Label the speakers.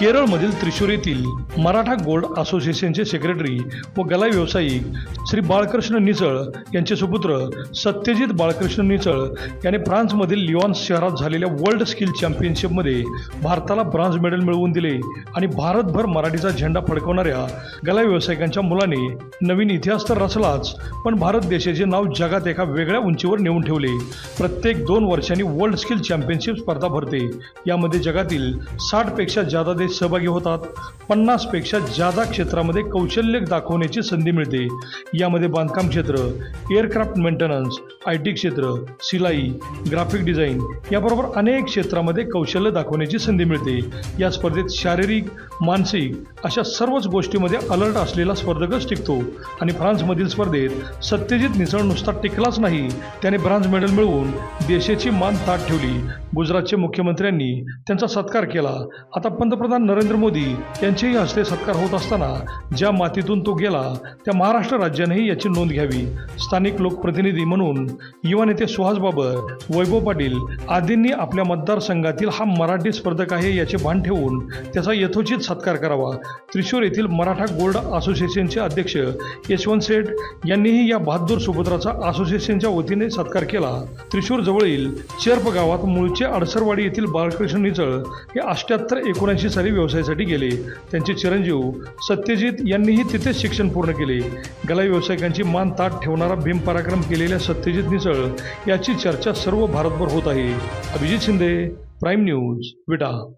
Speaker 1: केरळमधील त्रिशूर येथील मराठा गोल्ड असोसिएशनचे सेक्रेटरी व गलाई व्यावसायिक श्री बाळकृष्ण निचळ यांचे सुपुत्र सत्यजित बाळकृष्ण निचळ याने फ्रान्समधील लिओन शहरात झालेल्या वर्ल्ड स्किल चॅम्पियनशिपमध्ये भारताला ब्रॉन्झ मेडल मिळवून दिले आणि भारतभर मराठीचा झेंडा फडकवणाऱ्या गलाई व्यावसायिकांच्या मुलाने नवीन इतिहास तर रचलाच पण भारत देशाचे नाव जगात एका वेगळ्या उंचीवर नेऊन ठेवले. प्रत्येक दोन वर्षांनी वर्ल्ड स्किल चॅम्पियनशिप स्पर्धा भरते. यामध्ये जगातील साठपेक्षा जादा देश सहभागी होतात. पन्नासपेक्षा जादा क्षेत्रामध्ये कौशल्य दाखवण्याची संधी मिळते. यामध्ये बांधकाम क्षेत्र एअरक्राफ्ट मेंटेनन्स आय टी क्षेत्र सिलाई ग्राफिक डिझाईन याबरोबर अनेक क्षेत्रामध्ये कौशल्य दाखवण्याची संधी मिळते. या स्पर्धेत शारीरिक मानसिक अशा सर्वच गोष्टीमध्ये अलर्ट असलेला स्पर्धकच टिकतो. आणि फ्रान्समधील स्पर्धेत सत्यजित निसळ नुसता टिकलाच नाही. त्याने ब्रांझ मेडल मिळवून देशाची मान ताट ठेवली. गुजरातचे मुख्यमंत्र्यांनी त्यांचा सत्कार केला. आता पंतप्रधान नरेंद्र मोदी यांचेही हस्ते सत्कार होत असताना ज्या मातीतून तो गेला त्या महाराष्ट्र राज्यानेही याची नोंद घ्यावी स्थानिक लोकप्रतिनिधी म्हणून युवा नेते सुहास बाबर वैभव पाटील आदींनी आपल्या मतदारसंघातील हा मराठी स्पर्धक आहे याचे भान ठेवून त्याचा यथोचित सत्कार करावा. त्रिशूर येथील मराठा गोल्ड असोसिएशनचे अध्यक्ष यशवंत सेठ यांनीही या बहादूर सुभद्राचा असोसिएशनच्या वतीने सत्कार केला. त्रिशूर जवळील चेर्प गावात मूळचे अडसरवाडी येथील बाळकृष्ण निचळ हे अष्ट्याहत्तर एकोणऐंशी साली व्यवसायासाठी गेले. त्यांचे चिरंजीव सत्यजित यांनीही तिथेच शिक्षण पूर्ण केले. गलाई व्यावसायिकांची मान ताट ठेवणारा भीम पराक्रम केलेल्या सत्यजित निसळ याची चर्चा सर्व भारतभर होत आहे. Abhijit Shinde prime news Vita.